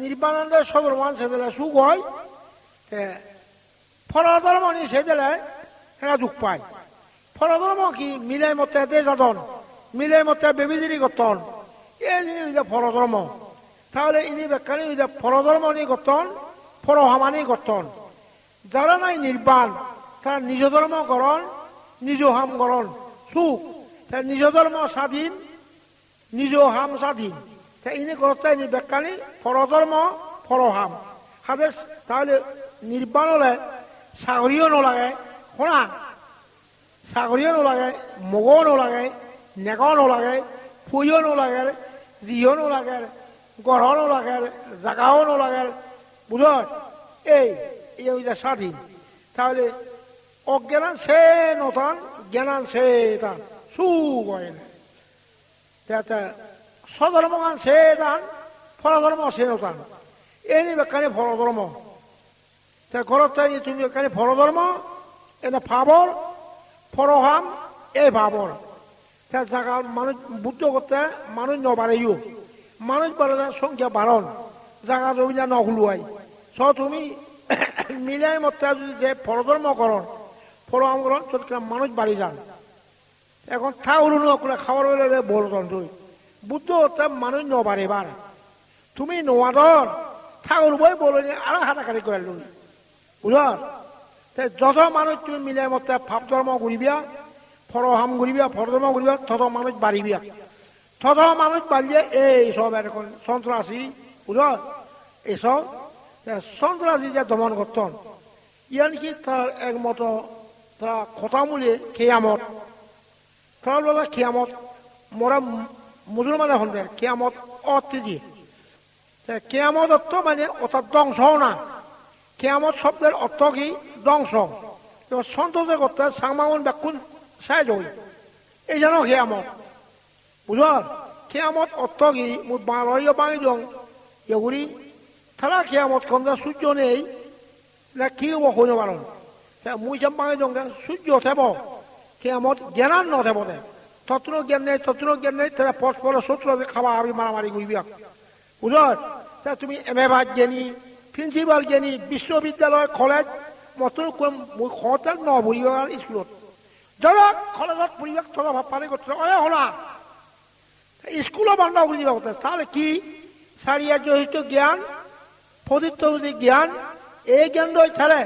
নির্বাণানন্দ সদরমান সেদিলে সুখ হয় ফলধর্মনি সেদিলে হেরা দুঃখ পায়। ফলধর্ম কি? মিলাই মতে দে যাদন, মিলাই মতে বেবিজিরি গতন। এই জিনিস হইলে ফলধর্ম তাহলে ইনি বেকানি হইলে ফলধর্মনি গতন ফরহামানি গতন। যারা নাই নির্বাণ, তারা নিজ ধর্ম গরণ নিজ হাম গরণ সুখ নিজ ধর্ম স্বাধীন, নিজ হাম স্বাধীন। ইনি করতে ইনি বেকানি ফরধর্ম ফরহাম হাতে তাহলে নির্বাণ হলে সাগরীয় নলাগে, শোনা? সাগরীয় নলাগে, মগও নলাগে, নেগাও নলাগে ফুইও নলাগে জিও নলাগে গড় নলাগে, জাগাও নলাগে। বুঝ? এই এই হইলে স্বাধীন। তাহলে অজ্ঞান সে নতান জ্ঞানান সে তান। সুখ না তা স্বধর্মগান সে দান ফলধর্ম সে নতান এনে বেকানি ফলধর্ম তা ঘরত তাই তুমি বেকানি ফলধর্ম এনে ফাবর ফরহাম এই ভাবর তা জায়গা মানুষ, বুদ্ধ করতে মানুষ নবাড়াইও মানুষ বাড়ালে সংখ্যা বাড়ন জায়গা জমিনা নহুলুয়াই স তুমি মিলাই মতে যদি যে ফলধর্ম করন ফলহাম করন চট্টগ্রাম মানুষ বাড়ি যান। এখন থা উড়ুনো করে খাবার বেলে বলতন তুই বুদ্ধ হতে মানুষ নবারে বার তুমি নোয়াদর থা উড়বই বলে আরও হাতাকারি করে লুই বুঝল? যত মানুষ তুমি মিলাই মতে ভাব ধর্ম ঘুরিবিয়া ফরহাম ঘুরিবিয়া ফরধর্ম ঘুরিবিয়া তত মানুষ বাড়িবিয়া তত মানুষ বাড়িয়ে এই সব এরকম সন্ত্রাসী বুঝল? এসব সন্ত্রাসী যে দমন করতন ইয়ান কি তার একমত তারা কথা মূলে খেয়ামত। তারা বলে খেয়ামত মোরা মুসলমানে হন কেয়ামত অর্থ দিয়ে কেয়ামত অর্থ মানে অর্থাৎ ধ্বংস না। কেয়ামত শব্দের অর্থ কি? ধ্বংস। সন্তোষে করতে সাংমাগুন ব্যাকুন সাইজ হই। এই যেন কেয়ামত। বুঝল কেয়ামত অর্থ কি? মুই বাংলায় বাঙি দং এগুলি তারা কেয়ামত খন্দা সূর্য নেই, না কি হব হইন পারন মুই যে বাঙি দং সূর্য থেব কেয়ামত জ্ঞানান নথেব দে তত্র জ্ঞান নেই তত্র জ্ঞান নেই, তারা পরস্পর শত্রু খাওয়া আমি মারামারি করবি। বুঝল তা তুমি এম এ ভাত জ্ঞানী, প্রিন্সিপাল জ্ঞানী, বিশ্ববিদ্যালয়, কলেজ মতন খতেল ন পঢ়িব স্কুলত ধৰক কলেজত পঢ়িব থকা ভাবপানি কৰিছে অয়ে শুনা স্কুলো বন্ধ দিব কথা তাহলে কি? চাৰিয়াজহিত জ্ঞান ফদিত্ব জ্ঞান এই জ্ঞান রয়ে থালে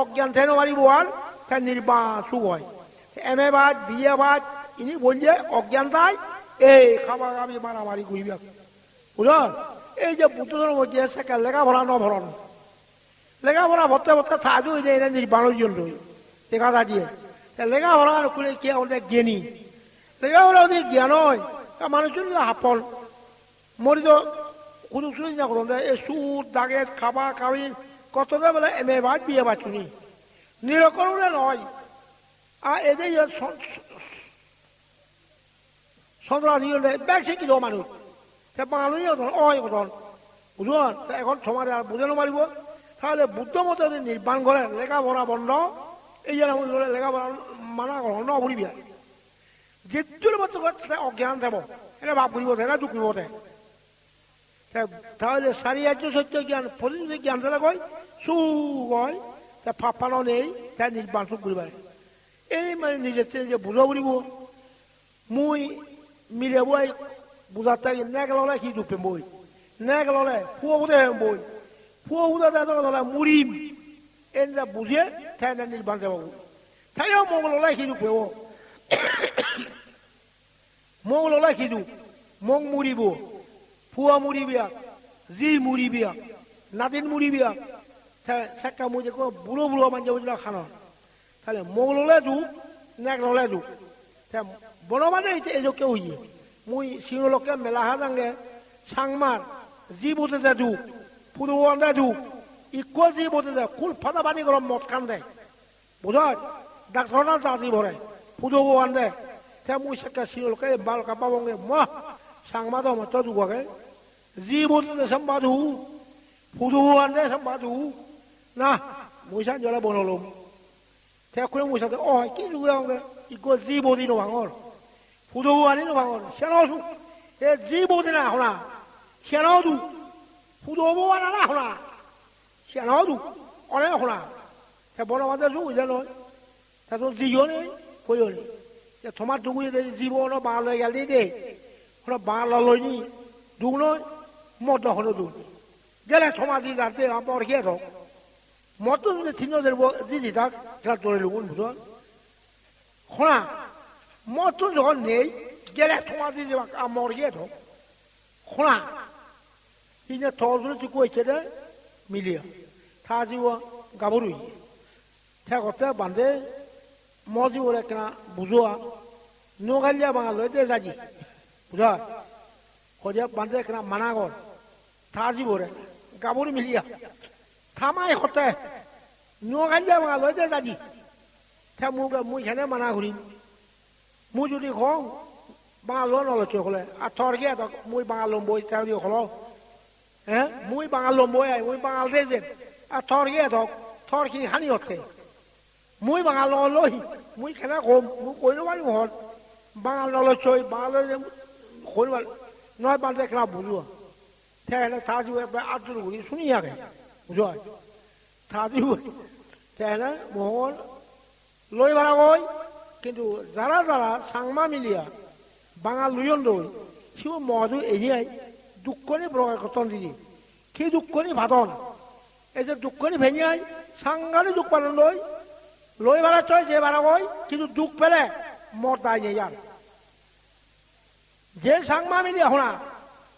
অজ্ঞান থেন মারিব আর তার নির্বাচুক হয়। এম এ বাদ বি এ বাদ ইনি বলছে, অজ্ঞান তাই? এই খাবার আমি মারামারি করিবি বুঝল? এই যে বুদ্ধ ধর্ম যে সেকে লেখাপড়া ন ভরণ। লেখাপড়া ভরতে ভরতে থাজু হয়ে যায় এটা নির্বাণের জন্য দেখা যা দিয়ে। লেখাপড়া করে কে ওদের জ্ঞানী? লেখাপড়া ওদের জ্ঞান হয় মানুষজন হাপল মরি তো কোনো শুনি না করুন, এই সুদ দাগে খাবা খাবি কত বলে এম এ বাদ, বিয়ে বাচুনি নিরকরণে নয়। আর এদের সন্ত্রাসী হলে ব্যাগ শিক্ষিত মানুষ সে বাঙালি অয় কথা বুঝুন এখন সমাজ আর বুঝানো পারিব তাহলে বুদ্ধ মতো যদি নির্বাণ করে লেখাপড়া বন্ধ এই জন্য লেখাপড়া মানা করো ন ঘুরিবি যেটোর মতো অজ্ঞান দেব এটা ভাব ঘুরিব না দুঃখ দিব তাহলে সারি রাজ্য সত্য জ্ঞান প্রতিনিধি জ্ঞান দিলে কয় সু কয় তা ফাপানো নেই, তাই নির্বাণ সুখ ঘুরিব এই মানে নিজের নিজে বুঝা ঘুরিব মুই মিলে বই বুঝাতে নেক ললে কি দুপে বই? নেক ললে ফুয়া বুঝে বই। ফুয়া বুঝে দেখো ললে মুড়িম এনে বুঝে তাই না নির্বাণ যাব তাইও মগ ললে কি দুপে ও মগ ললে কি দু মগ মুড়িব। ফুয়া মুড়িবিয়া জি মুড়িবিয়া, নাদিন মুড়িবিয়া। সেকা মুঝে কো বুড়ো বুড়ো মানছে বুঝলো খানো। তাহলে মগ ললে দু নেক ললে দু বনবাদে মানে এইযোকে উইয়ে মুই সিংহলকে মেলাহা নাঙ্গে সাংমার জি বুঝে দে দু পুরুয়া দে দু ইকো জি বোধে দে কুল ফাদা বাড়ি গরম মদ খান দে। বুঝ ডাক্তার না জাজি ভরে পুজোবো আন দে তে মুই সেকে সিংহলকে বাল কাপা বঙ্গে, মহ সাংমা দম তো দুগাকে জি বুঝে দে সম্বাদু পুজোবো আন দে সম্বাদু না মুইসা জলে বনলম। তে খুলে মুইসাতে অ কি যুগে অঙ্গে ইকো জি বদিনো ভাঙর 부도아니노 방을 샤나오수 에 지보디나 호나 샤나오두 후도보와 나라 호나 시아나도 어네 호나 자 뭐라 와서 주 이제는 자도 지연이 보여니 자 토마토 구에 대 지보노 발로 갈리데 호나 발로니 두노 모터 호노 두 게라 토마티 가테 아버 게도 모터 티노들 মতো যখন নেই, গেলে তোমার দিয়ে মরিয়ে ধো খোঁড়া ইনে তজরে তুই কইছে দে মিলিয়া। থাজিও গাবরুই। ঠেকতে বান্ধে মজি ওরে কেনা বুঝোয়া। নোগালিয়া বাঙালো দে যাজি বুঝা? খোঁজে বান্ধে কেনা মানাগর। থাজি ওরে গাবর মিলিয়া। থামাই হতে নোগালিয়া বাঙালো দে যাজি থে মুগে মুই খেলে মানা ঘুরিম। মুই যদি কওঁ বাঙালো নলকে হলে আর মই বাঙাল বাঙালম বই তাহলে হল হ্যাঁ মুই বাঙালম বই আই মই বাঙাল রে যে আর থরগে ধক থর কি হানি হতে মই বাঙাল নলই মই খেলা কম মুই কই নারি হল বাঙাল নলচই বাঙাল কইবার নয় বাড়তে খেলা বুঝুয়া তাহলে তাজু আটজন ঘুরি শুনি আগে বুঝো তাজু তাহলে মোহন লই বাড়া কই কিন্তু যারা যারা সাংমা মিলিয়া বাঙাল লুয়ন দই সিও মজু এরিয়ায় দুঃখনি প্রকাশ করতেন দিদি কি দুঃখনি ভাদন এই যে দুঃখনি ভেঙে সাংঘানি দুঃখ পালন লই লই ভাড়া চয় যে ভাড়া কই কিন্তু দুঃখ পেলে মর দায় নিয়ে যান যে সাংমা মিলি হনা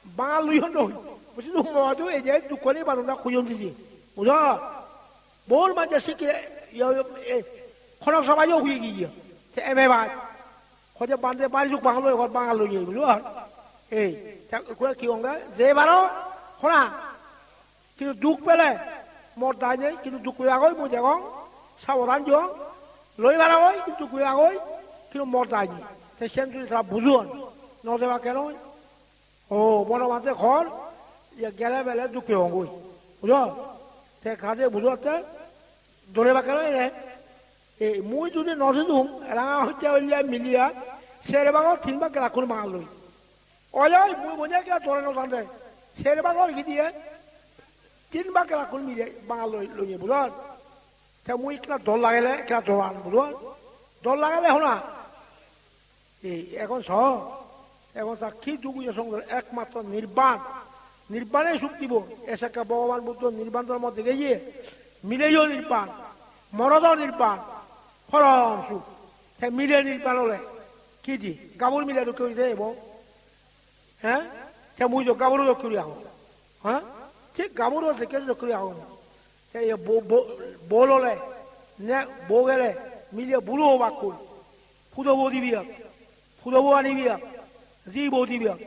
বাঙাল লুইন দই বুঝি মজু এই যে দুঃখনি ভাদনটা খুঁজন দিদি বুঝ 뭘 먼저 시키 খনক সবাই হয়ে thế mày bạn họ cho bạn để bạn dục bằng lôi họ bằng lôi nhiều luôn এই করে কি অঙ্গে যে বারো শোনা কিন্তু দুখ পেলে মদ নাই যে কিন্তু দুখ কৰি আগৈ মই জেগং সাৱধান দিওঁ লৈ বাৰ আগৈ কিন্তু দুখ কৰি আগৈ কিন্তু মদ নাই নি সেন যদি তারা বুঝুন নদেবা কেন ও বড় মাঝে ঘর গেলে বেলে দুঃখে অঙ্গুই বুঝল সে কাজে বুঝতে দৌড়েবা কেন রে এই মই যদি নসিদুম রাঙা হচ্ছে উলিয়াই মিলিয়া শেরবাঙর থিনবা রাখুন বাঙালই অজয় মই বোঝে কে তোরা নতান্তে শেরবাঙর ঘি দিয়ে তিনবা রাখুন মিলিয়া বাঙালই লৈ বুঝল তা মুই একটা দল লাগাইলে একটা দল আন বুঝল দল লাগিলে শুনা, এই এখন চ এখন তা কি দুগুজে একমাত্ৰ নিৰ্বাণ। নিৰ্বাণেই নির্বাণে সুখ দিব এসাকা ভগবান বুদ্ধ নির্বাণ ধর্ম দেখে গিয়ে মিলেও মৰদৰ মরদও 허롱 슈. 해 미래니 빨로래. 기지. 까불 미래도 그리 돼 뭐. 에? 제 무조 까불어도 그리 하고. 어? 제 까불어도 계속 그리 하고. 제 뭐, 뭐, 뭘로래. 내 목에래. 밀려 물어봤고. 부도보디 비역. 부도보 아니 비역. 지보디 비역.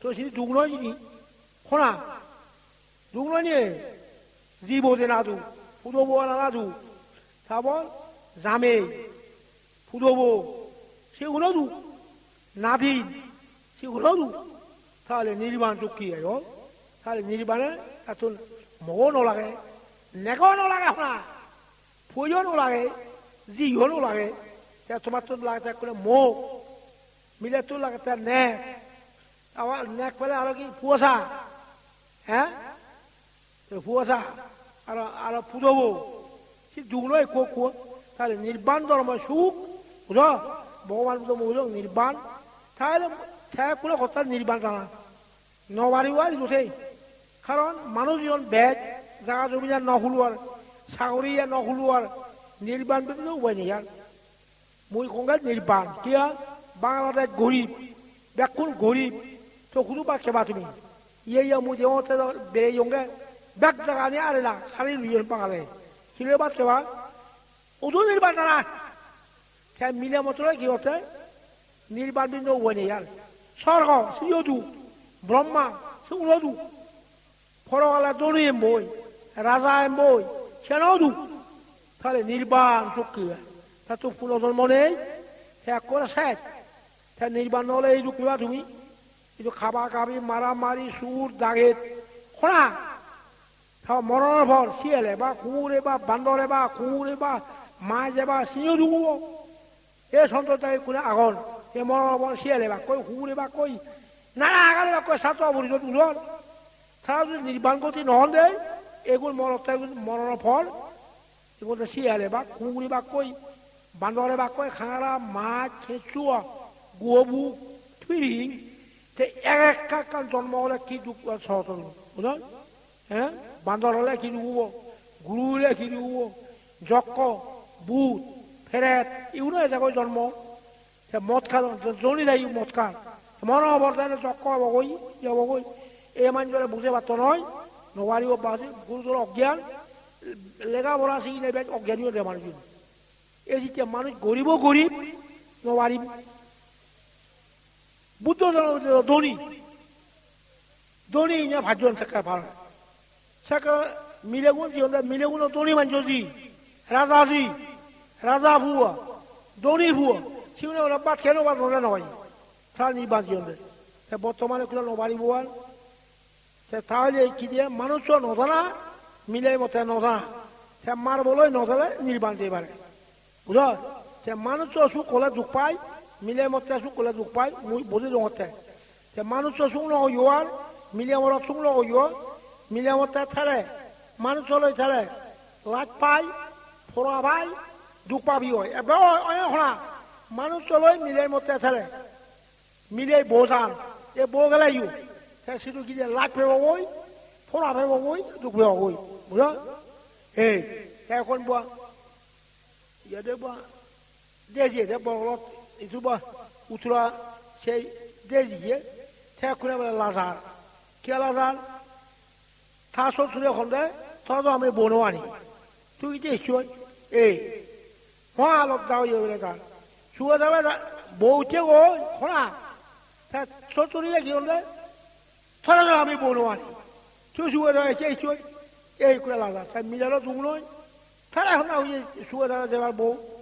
또 신이 누구나지니? 코나. 누구나니? 지보디 나도. 부도보 하나 나도. 4번. 자 토마토 올라가 করে মো মিলে তো লাগাতে নে আবার নেক পেলে আরো কি পুয়াশা হ্যাঁ পুয়াশা আর আর পুদবো সে দুগুলোই কো কো তাহলে নির্বাণ ধর্ম সুখ, বুঝ? ভগবান বুঝো নির্বাণ। তাহলে ঠায় কথা নির্বাণ টানা নবারিবার জোটেই কারণ মানুষ যখন বেদ জাগা জমি যার নহলুয়ার সাগরিয়া নহলুয়ার নির্বাণ বেতন উপায় নেই আর। মুই কঙ্গাল নির্বাণ। কিয়া বাংলাদেশ গরিব, ব্যাকুল গরিব চকুরু বা কেবা তুমি ইয়ে মুই যে বেড়ে ইয়ঙ্গে ব্যাগ জাগা নিয়ে আরে না, খালি নিয়ে বাঙালে কিলে বা? কেবা ওদু নির্বাণ না মিলে মতো কি হতে নির্বাণ বিন্দু নেই আর স্বর্গ সিয়দু ব্রহ্মা সুরদু ফরওয়ালা দড়ি বই রাজা বই সেনদু তাহলে নির্বাণ চুক্তি তা তো পুনর্জন্ম নেই এক করে শেষ তা নির্বাণ হলে এই রুকিবা তুমি কিন্তু খাবা খাবি মারামারি সুর দাগের খোনা তা মরণের ভর শিয়ালে বা কুকুরে বা বান্দরে বা কুকুরে বা মাঝে বা সিঁড়ি ঢুকব এ সন্ততাকে কোনে আগন এ মরণের ভর শিয়ালে বা কই কুকুরে বা কই নানা আগালে বা কই সাত অপরিচিত উলন তারা যদি নির্বাণ গতি নহন দেয় এগুলো মরণ মরণের ফল। এগুলো শিয়ালে বা কুকুরি বা কই বান্দরে বা কই খাঙারা মাছ খেঁচুয়া গুয়বু ফিরিং তে এক একটা জন্ম হলে কি দুঃখ সহতন বুঝলেন হ্যাঁ বান্দর হলে কি দুব গুরু হলে কি দুব যক্ক বুট ফেরেত এগুলো এজাগৈ জন্ম। সে মদ খা জনি যাই মদ খা মনে অবর্তায় যক্ক হবগৈ ই হবগৈ এই মানুষরা বুঝে পারত নয় নবারি বাসে গুরুতর অজ্ঞান। লেখা পড়া শিখি নেবে অজ্ঞানীয় দে মানুষ এই যেতিয়া মানুষ গরিব গরিব নবারি বুদ্ধ ধনী। ধনী ইনে ভাজন থাকা ভালো। সাকা মিলেগুন কি হলে মিলেগুন ধনী মানুষ রাজা জি রাজা ভুয়া ধনী ভুয়া সিউনে ওরা বাদ কেন বাদ নয় নয় তার নির্বাচন বর্তমানে কোনো নবারি বোয়াল তাহলে কি দিয়ে মানুষ নজানা মিলে মতে নজনা সে মার বলে নজলে নির্বাণ দিয়ে পারে বুঝ সে মানুষ অসুখ হলে দুঃখ পায় মিলে মতে অসুখ হলে দুঃখ পায় মুই বুঝি দঙতে সে মানুষ নয় আর মিলে মর অসুখ নয় মিলে মতে থারে মানুষ হলে থারে লাজ পায় ফোড়া ভাই দুঃখ পাবি হয় এবার শোনা মানুষ হলে মিলে মতে থারে মিলে বোঝান এ বো গেলে ইউ thế sư đôi kia lạc về bồi phố nào về bồi đục về bồi bùa đó ê thế con bùa giờ đấy bùa để gì đấy bùa lót itu bùa utura şey để gì ấy thế con này là lazar kia lazar tha số thứ không 花落到有那个，说他妈的没结果，可能他说出来就那，他那个没不弄啊，就说他这说，哎，过来了，他没得了中了，他那后那会说他这玩意没。